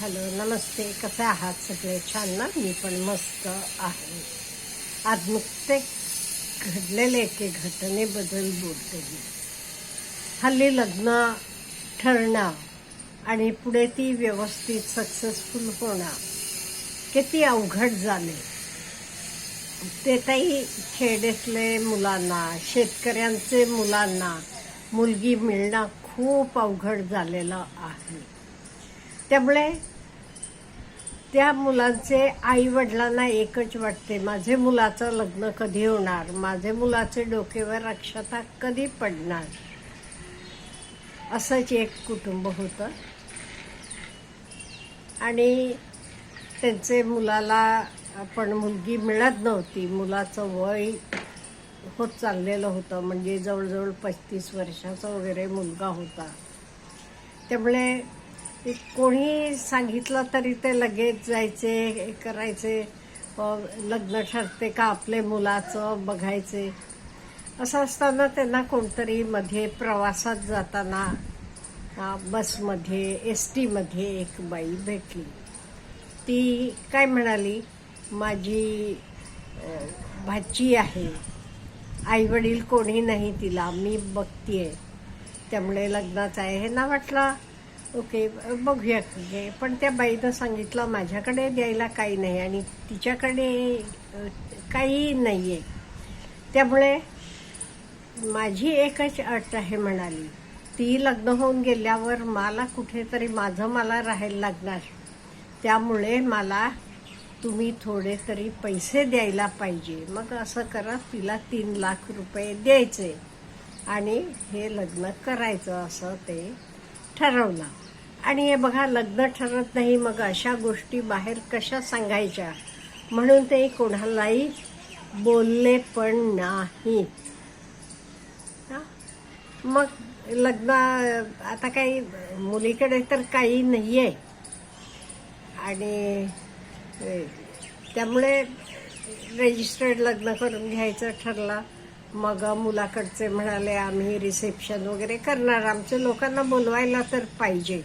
Hello नमस्ते. कसे आहात सगळे? छान ना? मी पण मस्त आहे. आज नुकते घडलेले एके घटनेबद्दल बोलते मी. हल्ली लग्न ठरणं आणि पुढे ती व्यवस्थित सक्सेसफुल होणं किती अवघड झाले. ते काही खेडेतले मुलांना शेतकऱ्यांचे मुलांना मुलगी मिळणं खूप अवघड झालेलं आहे. त्यामुळे त्या मुलांचे आई वडिलांना एकच वाटते माझे मुलाचं लग्न कधी होणार? माझे मुलाचे डोकेवर अक्षता कधी पडणार? असंच एक कुटुंब होतं. आणि त्यांचे मुलाला पण मुलगी मिळत नव्हती. मुलाचं वय होत चाललेलं होतं. म्हणजे जवळजवळ पस्तीस वर्षाचा वगैरे मुलगा होता. त्यामुळे कोणी सांगितलं तरी ते लगेच जायचे हे करायचे. लग्न ठरते का आपले मुलाचं बघायचे. असं असताना त्यांना कोणतरी मध्ये प्रवासात जाताना बसमध्ये एस टीमध्ये एक बाई भेटली. ती काय म्हणाली? माझी भाची आहे. आईवडील कोणी नाही तिला. मी बघतीये. त्यामुळे लग्नाचं आहे. हे ना वाटलं. ओके बघूया की म्हणजे. पण त्या बाईनं सांगितलं माझ्याकडे द्यायला काही नाही आणि तिच्याकडे काही नाही आहे त्यामुळे माझी एकच अट आहे म्हणाली. ती लग्न होऊन गेल्यावर मला कुठेतरी माझं मला राहायला लागणार. त्यामुळे मला तुम्ही थोडे तरी पैसे द्यायला पाहिजे. मग असं करा तिला तीन लाख रुपये द्यायचे आणि हे लग्न करायचं असं ते ठरवलं. आणि हे बघा लग्न ठरत नाही मग अशा गोष्टी बाहेर कशा सांगायच्या? म्हणून ते कोणालाही बोलले पण नाही मग लग्न आता काही मुलीकडे तर काही नाही आहे आणि त्यामुळे रजिस्टर्ड लग्न करून घ्यायचं ठरलं. मग मुलाकडचे म्हणाले आम्ही रिसेप्शन वगैरे करणार. आमच्या लोकांना बोलवायला तर पाहिजे.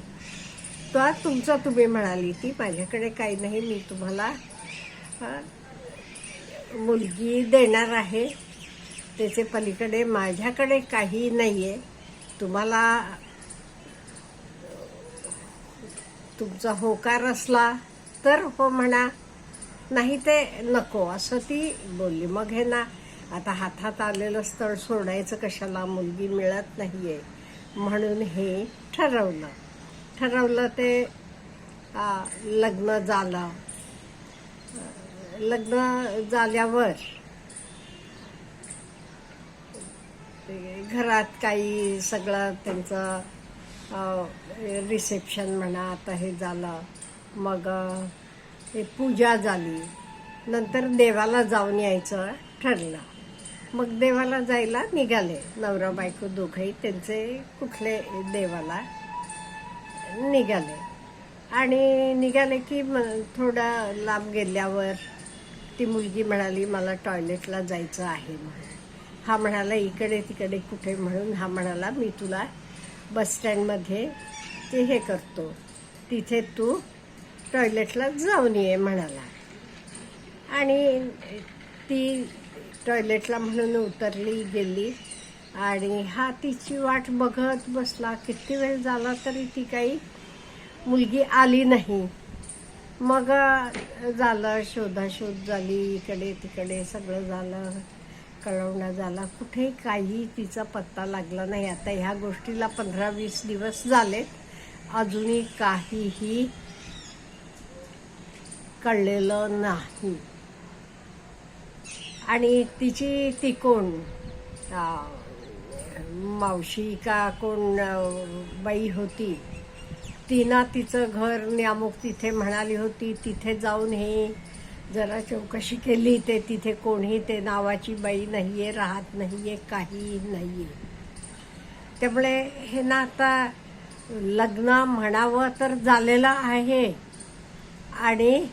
तर तुमचं तुम्ही म्हणाली ती माझ्याकडे काही नाही. मी तुम्हाला मुलगी देणार आहे. त्याचे पलीकडे माझ्याकडे काही नाही आहे तुम्हाला तुमचा होकार असला तर हो म्हणा. नाही ते नको. असं ती बोलली. मग हे ना आता हातात आलेलं स्थळ सोडायचं कशाला? मुलगी मिळत नाही आहे म्हणून हे ठरवलं. ठरवलं ते लग्न झालं. लग्न झाल्यावर घरात काही सगळं त्यांचं रिसेप्शन म्हणा आता हे झालं. मग हे पूजा झाली. नंतर देवाला जाऊन यायचं ठरलं. मग देवाला जायला निघाले. नवरा बायको दोघंही त्यांचे कुठले देवाला निघाले. आणि निघाले की म थोडा लांब गेल्यावर ती मुलगी म्हणाली मला टॉयलेटला जायचं आहे म्हणून हा म्हणाला इकडे तिकडे कुठे म्हणून? हा म्हणाला मी तुला बस स्टँडमध्ये ते हे करतो. तिथे तू टॉयलेटला जाऊन ये म्हणाला. आणि ती टॉयलेटला म्हणून उतरली गेली. आणि हा तिची वाट बघत बसला. किती वेळ झाला तरी ती काही मुलगी आली नाही. मग झालं शोधाशोध झाली इकडे तिकडे सगळं झालं कळवणं झाला. कुठे काही तिचा पत्ता लागला नाही. आता ह्या गोष्टीला पंधरा वीस दिवस झाले अजूनही काहीही कळलेलं नाही. आणि तिची ती कोण मावशी का कोण बाई होती तिनं तिचं घर न्यामुक तिथे म्हणाली होती तिथे जाऊन हे जरा चौकशी केली ते तिथे कोणी ते नावाची बाई नाही आहे राहत नाही आहे काही नाही आहे त्यामुळे हे ना आता लग्न म्हणावं तर झालेलं आहे आणि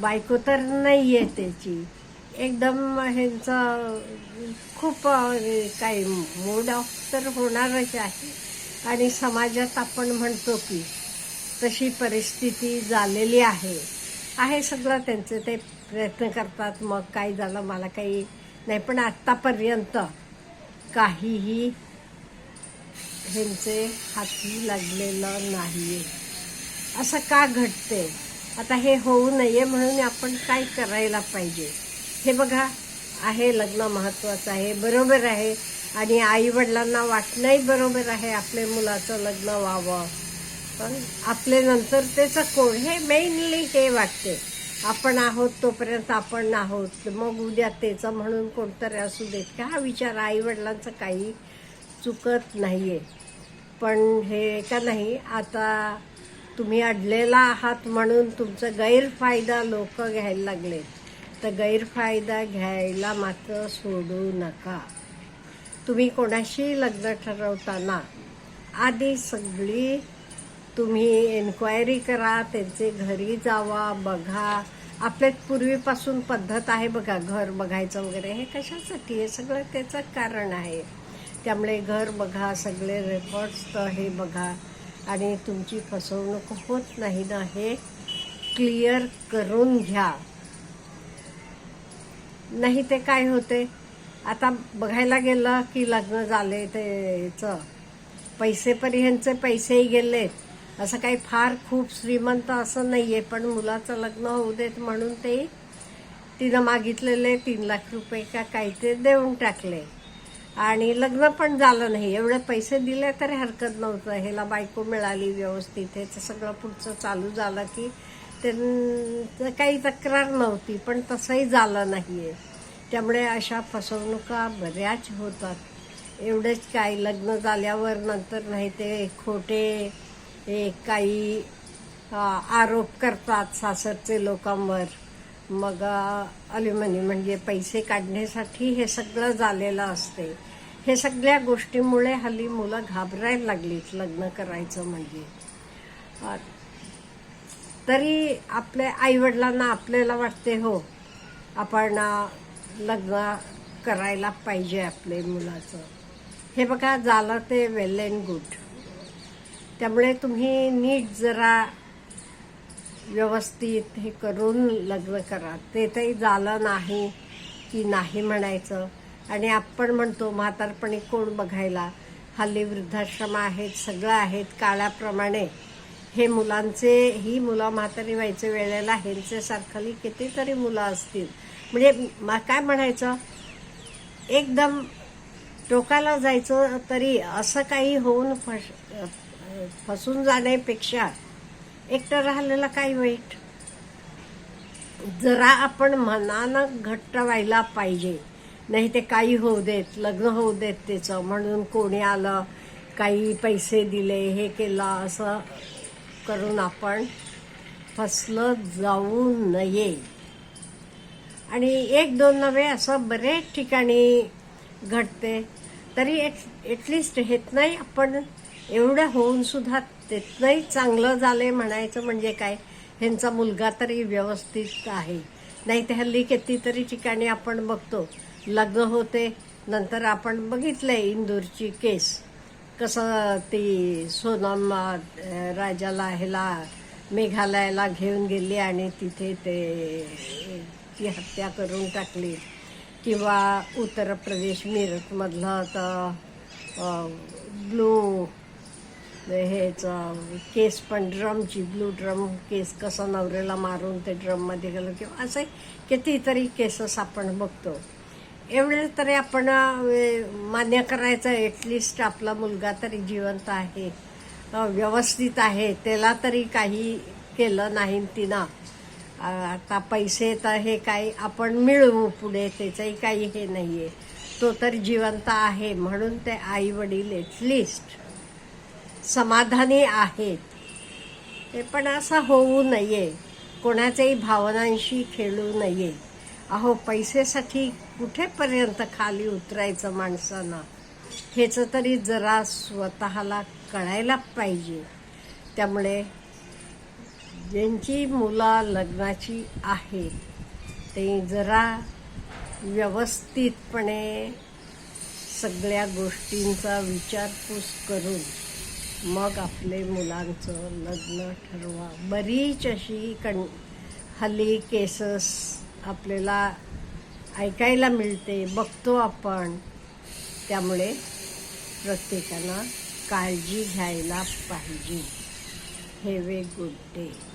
बायको तर नाही आहे त्याची. एकदम ह्यांचा खूप काही मूड ऑफ तर होणारच आहे. आणि समाजात आपण म्हणतो की तशी परिस्थिती झालेली आहे. आहे सगळं त्यांचे ते प्रयत्न करतात. मग काय झालं मला काही नाही पण आत्तापर्यंत काहीही ह्यांचे हाती लागलेलं नाही असं का घडते आता हे होऊ नये म्हणून आपण काय करायला पाहिजे? हे बघा आहे लग्न महत्त्वाचं आहे बरोबर आहे. आणि आईवडिलांना वाटणंही बरोबर आहे आपल्या मुलाचं लग्न व्हावं. पण आपले नंतर त्याचं कोण? हे मेनली हे वाटते. आपण आहोत तोपर्यंत आपण आहोत मग उद्या त्याचं म्हणून कोणतरी असू देत का? हा विचार आईवडिलांचं काही चुकत नाही आहे पण हे का नाही? आता तुम्ही अडलेला आहात म्हणून तुमचा गैरफायदा लोक घ्यायला लागले तर गैरफायदा घ्यायला मात्र सोडू नका. तुम्ही कोणाशी लग्न ठरवताना आधी सगळी तुम्ही एन्क्वायरी करा त्यांचे घरी जावा बघा. आपल्यात पूर्वीपासून पद्धत आहे बघा घर बघायचं वगैरे. हे कशासाठी? हे सगळं त्याचं कारण आहे. त्यामुळे घर बघा सगळे रेकॉर्ड्स हे बघा. आणि तुमची फसवणूक होत नाही ना हे क्लिअर करून घ्या. नाही ते काय होते? आता बघायला गेलं की लग्न झाले ते तेच पैसेपर्यंतचे पैसेही गेले. असं काही फार खूप श्रीमंत असं नाही आहे पण मुलाचं लग्न होऊ देत म्हणून ते तिनं मागितलेले तीन लाख रुपये का काही ते देऊन टाकले. आणि लग्न पण झालं नाही. एवढे पैसे दिले तरी हरकत नव्हतं. ह्याला बायको मिळाली व्यवस्थित. हे सगळं पुढचं चालू झालं की त्यांचं काही तक्रार नव्हती पण तसंही झालं नाही आहे त्यामुळे अशा फसवणुका बऱ्याच होतात. एवढंच काय लग्न झाल्यावर नंतर नाही ते खोटे हे काही आरोप करतात सासरचे लोकांवर. मग अल्युमिनी म्हणजे पैसे काढण्यासाठी हे सगळं झालेलं असते. हे सगळ्या गोष्टीमुळे हल्ली मुलं घाबरायला लागलीत लग्न करायचं म्हणजे. तरी आपल्या आईवडिलांना आपल्याला वाटते हो आपण लग्न करायला पाहिजे आपले मुलाचं. हे बघा झालं ते वेल अँड गुड त्यामुळे तुम्ही नीट जरा व्यवस्थित हे करून लग्न करा. ते तरी झालं नाही की नाही म्हणायचं. आणि आपण म्हणतो म्हातारपणी कोण बघायला? हल्ली वृद्धाश्रम आहेत सगळं आहेत काळाप्रमाणे हे मुलांचे ही मुलं म्हातारी व्हायचे वेळेला ह्यांचे सारखली कितीतरी मुलं असतील. म्हणजे मा- काय म्हणायचं? एकदम टोकाला जायचं तरी असं काही होऊन फस फसून जाण्यापेक्षा एकटं राहिलेलं काही वाईट? जरा आपण मनानं घट्ट व्हायला पाहिजे. नाही ते काही होऊ देत लग्न होऊ देत त्याचं. म्हणून कोणी आलं काही पैसे दिले हे केलं असं करून आपण फसलं जाऊ नये. आणि एक दोन नव्हे असं बरेच ठिकाणी घडते तरी एट एटलिस्ट हेत नाही आपण एवढं होऊन सुद्धा तेथनंही चांगलं झालंय म्हणायचं म्हणजे काय? ह्यांचा मुलगा तरी व्यवस्थित आहे. नाही ते हल्ली कितीतरी ठिकाणी आपण बघतो लग्न होते नंतर आपण बघितलंय इंदूरची केस. कसं ती सोनम राजाला ह्याला मेघालयाला घेऊन गेली आणि तिथे ते ती हत्या करून टाकली. किंवा उत्तर प्रदेश मिरतमधलं तर ब्लू हेच केस पण ड्रमची ब्लू ड्रम केस कसं नवऱ्याला मारून ते ड्रममध्ये गेलं किंवा असे कितीतरी केसेस आपण बघतो. एवढे तरी आपण मान्य करायचं ॲटलिस्ट आपला मुलगा तरी जिवंत आहे व्यवस्थित आहे त्याला तरी काही केलं नाही तिनं. आता पैसे तर हे काही आपण मिळवू पुढे त्याचंही काही हे नाही आहे तो तर जिवंत आहे म्हणून ते आई वडील एटलिस्ट समाधानी आहेत. ते पण असं होऊ नये. कोणाच्याही भावनांशी खेळू नये. अहो पैसेसाठी कुठेपर्यंत खाली उतरायचं माणसानं? ह्याचं तरी जरा स्वतःला कळायला पाहिजे. त्यामुळे ज्यांची मुलं लग्नाची आहेत ते जरा व्यवस्थितपणे सगळ्या गोष्टींचा विचारपूस करून मग आपले मुलांचं लग्न ठरवा. बरीच अशी कण हल्ली केसेस आपल्याला ऐकायला मिळते बघतो आपण. त्यामुळे प्रत्येकानं काळजी घ्यायला पाहिजे. हे वे गुड डे